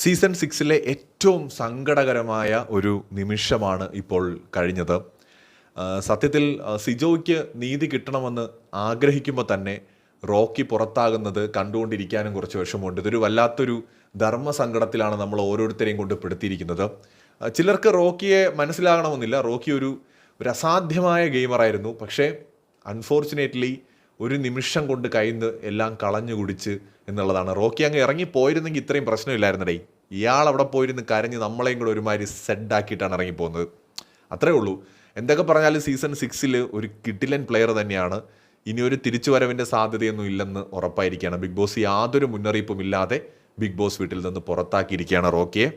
Season സിക്സിലെ ഏറ്റവും സങ്കടകരമായ ഒരു നിമിഷമാണ് ഇപ്പോൾ കഴിഞ്ഞത്. സത്യത്തിൽ സിജോയ്ക്ക് നീതി കിട്ടണമെന്ന് ആഗ്രഹിക്കുമ്പോൾ തന്നെ റോക്കി പുറത്താകുന്നത് കണ്ടുകൊണ്ടിരിക്കാനും കുറച്ച് വിഷമമുണ്ട്. ഇതൊരു വല്ലാത്തൊരു ധർമ്മസങ്കടത്തിലാണ് നമ്മൾ ഓരോരുത്തരെയും കൊണ്ട് പെടുത്തിയിരിക്കുന്നത്. ചിലർക്ക് റോക്കിയെ മനസ്സിലാകണമെന്നില്ല. റോക്കി ഒരു ഒരു അസാധ്യമായ ഗെയിമറായിരുന്നു. പക്ഷേ അൺഫോർച്ചുനേറ്റ്ലി ഒരു നിമിഷം കൊണ്ട് കയ്യിൽ എല്ലാം കളഞ്ഞു കുടിച്ച് എന്നുള്ളതാണ്. റോക്കി അങ്ങ് ഇറങ്ങി പോയിരുന്നെങ്കിൽ ഇത്രയും പ്രശ്നമില്ലായിരുന്നടേ. ഇയാൾ അവിടെ പോയിരുന്ന് കരഞ്ഞ് നമ്മളെയും കൂടെ ഒരുമാതിരി സെഡ് ആക്കിയിട്ടാണ് ഇറങ്ങി പോകുന്നത് അത്രേ ഉള്ളൂ. എന്തൊക്കെ പറഞ്ഞാലും സീസൺ സിക്സിൽ ഒരു കിഡിലൻ പ്ലെയർ തന്നെയാണ്. ഇനി ഒരു തിരിച്ചുവരവിന്റെ സാധ്യതയൊന്നും ഇല്ലെന്ന് ഉറപ്പായിരിക്കുകയാണ്. ബിഗ് ബോസ് യാതൊരു മുന്നറിയിപ്പും ഇല്ലാതെ ബിഗ് ബോസ് വീട്ടിൽ നിന്ന് പുറത്താക്കിയിരിക്കുകയാണ് റോക്കിയെ.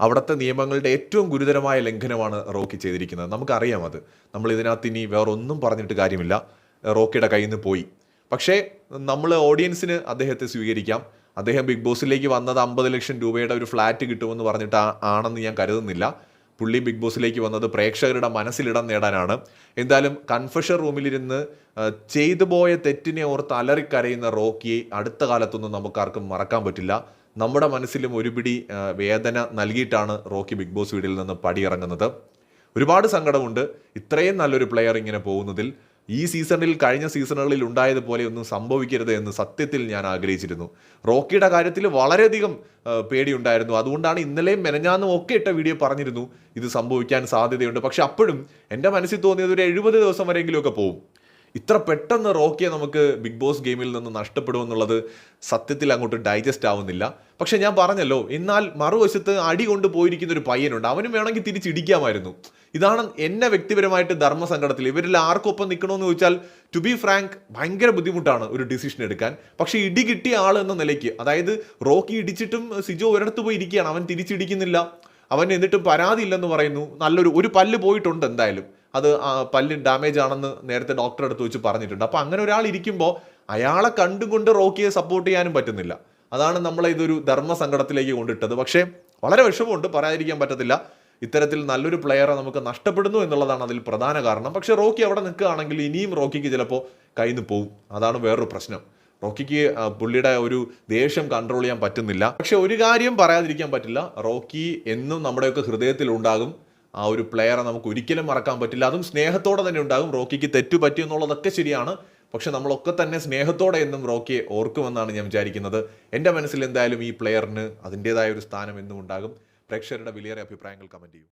അവിടുത്തെ നിയമങ്ങളുടെ ഏറ്റവും ഗുരുതരമായ ലംഘനമാണ് റോക്കി ചെയ്തിരിക്കുന്നത്. നമുക്കറിയാം അത്. നമ്മൾ ഇതിനകത്ത് ഇനി വേറൊന്നും പറഞ്ഞിട്ട് കാര്യമില്ല. റോക്കിയുടെ കയ്യിൽ നിന്ന് പോയി. പക്ഷേ നമ്മൾ ഓഡിയൻസിന് അദ്ദേഹത്തെ സ്വീകരിക്കാം. അദ്ദേഹം ബിഗ് ബോസിലേക്ക് വന്നത് അമ്പത് ലക്ഷം രൂപയുടെ ഒരു ഫ്ലാറ്റ് കിട്ടുമെന്ന് പറഞ്ഞിട്ട് ആണെന്ന് ഞാൻ കരുതുന്നില്ല. പുള്ളി ബിഗ് ബോസിലേക്ക് വന്നത് പ്രേക്ഷകരുടെ മനസ്സിലിടം നേടാനാണ്. എന്തായാലും കൺഫഷൻ റൂമിലിരുന്ന് ചെയ്തു പോയ തെറ്റിനെ ഓർത്ത് അലറിക്കരയുന്ന റോക്കിയെ അടുത്ത കാലത്തൊന്നും നമുക്കാർക്കും മറക്കാൻ പറ്റില്ല. നമ്മുടെ മനസ്സിലും ഒരുപിടി വേദന നൽകിയിട്ടാണ് റോക്കി ബിഗ് ബോസ് വീടിൽ നിന്ന് പടിയിറങ്ങുന്നത്. ഒരുപാട് സങ്കടമുണ്ട്. ഇത്രയും നല്ലൊരു പ്ലെയർ ഇങ്ങനെ പോകുന്നതിൽ. ഈ സീസണിൽ കഴിഞ്ഞ സീസണുകളിൽ ഉണ്ടായതുപോലെ ഒന്നും സംഭവിക്കരുത് എന്ന് സത്യത്തിൽ ഞാൻ ആഗ്രഹിച്ചിരുന്നു. റോക്കിയുടെ കാര്യത്തിൽ വളരെയധികം പേടിയുണ്ടായിരുന്നു. അതുകൊണ്ടാണ് ഇന്നലെയും മെനഞ്ഞാന്നും ഒക്കെ ഇട്ട വീഡിയോ പറഞ്ഞിരുന്നു ഇത് സംഭവിക്കാൻ സാധ്യതയുണ്ട്. പക്ഷെ അപ്പോഴും എന്റെ മനസ്സിൽ തോന്നിയത് ഒരു എഴുപത് ദിവസം വരെയെങ്കിലുമൊക്കെ പോകും ഇത്ര പെട്ടെന്ന് റോക്കിയെ നമുക്ക് ബിഗ് ബോസ് ഗെയിമിൽ നിന്ന് നഷ്ടപ്പെടുമെന്നുള്ളത് സത്യത്തിൽ അങ്ങോട്ട് ഡൈജസ്റ്റ് ആവുന്നില്ല. പക്ഷെ ഞാൻ പറഞ്ഞല്ലോ എന്നാൽ മറുവശത്ത് അടി കൊണ്ട് പോയിരിക്കുന്ന ഒരു പയ്യനുണ്ട്. അവനും വേണമെങ്കിൽ തിരിച്ചിടിക്കാമായിരുന്നു. ഇതാണ് എന്നെ വ്യക്തിപരമായിട്ട് ധർമ്മസങ്കടത്തിൽ. ഇവരിൽ ആർക്കൊപ്പം നിൽക്കണമെന്ന് ചോദിച്ചാൽ ടു ബി ഫ്രാങ്ക് ഭയങ്കര ബുദ്ധിമുട്ടാണ് ഒരു ഡിസിഷൻ എടുക്കാൻ. പക്ഷേ ഇടി കിട്ടിയ ആൾ എന്ന നിലയ്ക്ക് അതായത് റോക്കി ഇടിച്ചിട്ടും സിജോ ഒരിടത്ത് പോയി ഇരിക്കുകയാണ്. അവൻ തിരിച്ചിടിക്കുന്നില്ല. അവൻ എന്നിട്ടും പരാതി ഇല്ലെന്ന് പറയുന്നു. നല്ലൊരു ഒരു പല്ല് പോയിട്ടുണ്ട് എന്തായാലും. അത് പല്ല് ഡാമേജ് ആണെന്ന് നേരത്തെ ഡോക്ടറെ അടുത്ത് വെച്ച് പറഞ്ഞിട്ടുണ്ട്. അപ്പോൾ അങ്ങനെ ഒരാൾ ഇരിക്കുമ്പോൾ അയാളെ കണ്ടുകൊണ്ട് റോക്കിയെ സപ്പോർട്ട് ചെയ്യാനും പറ്റുന്നില്ല. അതാണ് നമ്മളെ ഇതൊരു ധർമ്മസങ്കടത്തിലേക്ക് കൊണ്ടിട്ടത്. പക്ഷേ വളരെ വിഷമമുണ്ട് പറയാതിരിക്കാൻ പറ്റത്തില്ല. ഇത്തരത്തിൽ നല്ലൊരു പ്ലെയറെ നമുക്ക് നഷ്ടപ്പെടുന്നു എന്നുള്ളതാണ് അതിൽ പ്രധാന കാരണം. പക്ഷേ റോക്കി അവിടെ നിൽക്കുകയാണെങ്കിൽ ഇനിയും റോക്കിക്ക് ചിലപ്പോൾ കയ്യിൽ പോകും അതാണ് വേറൊരു പ്രശ്നം. റോക്കിക്ക് പുള്ളിയുടെ ഒരു ദേഷ്യം കൺട്രോൾ ചെയ്യാൻ പറ്റുന്നില്ല. പക്ഷെ ഒരു കാര്യം പറയാതിരിക്കാൻ പറ്റില്ല. റോക്കി എന്നും നമ്മുടെയൊക്കെ ഹൃദയത്തിൽ ഉണ്ടാകും ആ ഒരു പ്ലെയറെ നമുക്ക് ഒരിക്കലും മറക്കാൻ പറ്റില്ല. അതും സ്നേഹത്തോടെ തന്നെ ഉണ്ടാകും. റോക്കിക്ക് തെറ്റു പറ്റി എന്നുള്ളതൊക്കെ ശരിയാണ്. പക്ഷെ നമ്മളൊക്കെ തന്നെ സ്നേഹത്തോടെ എന്നും റോക്കിയെ ഓർക്കുമെന്നാണ് ഞാൻ വിചാരിക്കുന്നത്. എന്റെ മനസ്സിൽ എന്തായാലും ഈ പ്ലെയറിന് അതിന്റേതായ ഒരു സ്ഥാനം എന്നും ഉണ്ടാകും. പ്രേക്ഷകരുടെ വിലയേറെ അഭിപ്രായങ്ങൾ കമന്റ് ചെയ്യും.